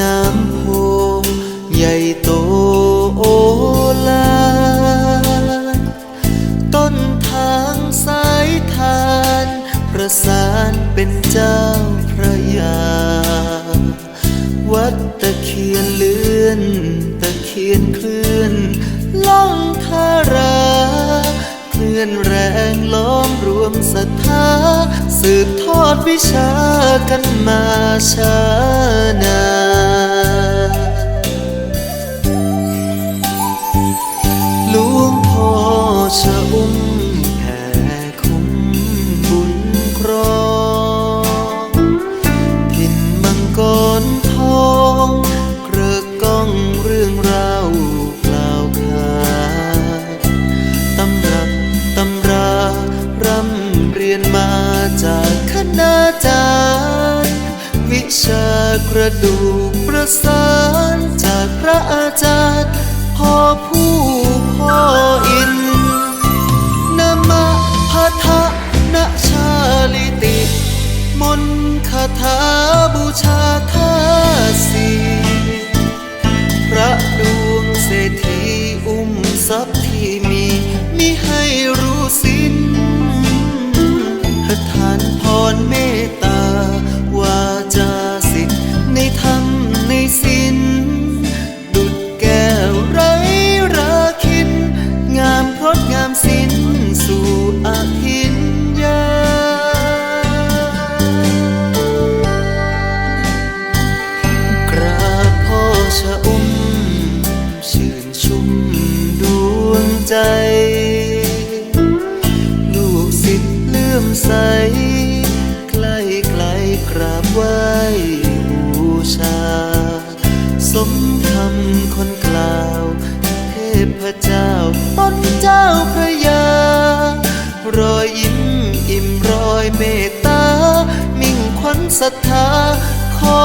น้ำโพใหญ่โตโอลาต้นทางสายทาน ประสานเป็นเจ้าพระยา วัดตะเคียนเลื่อน ตะเคียนเคลื่อนล่องทาราเคลื่อนแรงล้อมรวมศรัทธาสืบทอดวิชากันมาช้านาน ยนมาจากคณาจารย์ วิชากระดูกประสานจากพระอาจารย์พ่อผู้พ่ออินนะมะพะทะนะชาลิติ มนคาถาบูชาท่าสีพระดวงเศรษฐีอุ้มทรัพย์ที่มีมิให้รู้สิ้น ใส ใกล้ไกลกราบไหว้บูชา สมคำคนกล่าว เทพเจ้าต้นเจ้าพระยารอยยิ้มอิ่มรอยเมตตา มิ่งขวัญศรัทธาขอ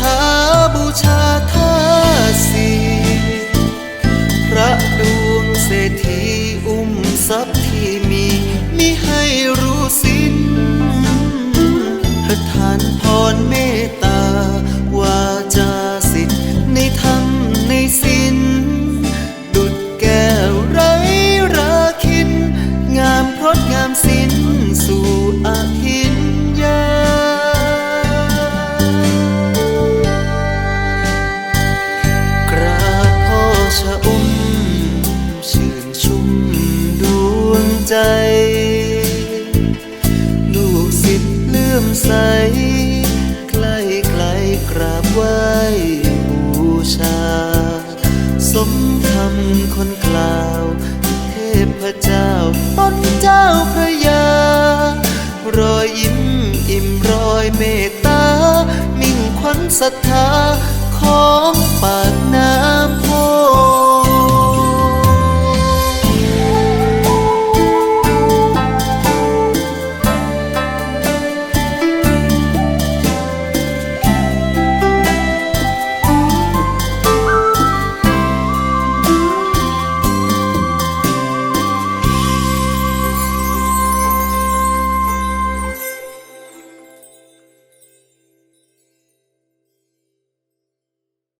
ถาบูชาท่าสีพระดวงเศรษฐี ใจ ลูกศิษย์เลื่อมใส ใกล้ไกลกราบไหว้บูชา สมคำคนกล่าว เทพเจ้าต้นเจ้าพระยารอยยิ้มอิ่มรอยเมตตามิ่งขวัญศรัทธาของปากน้ำ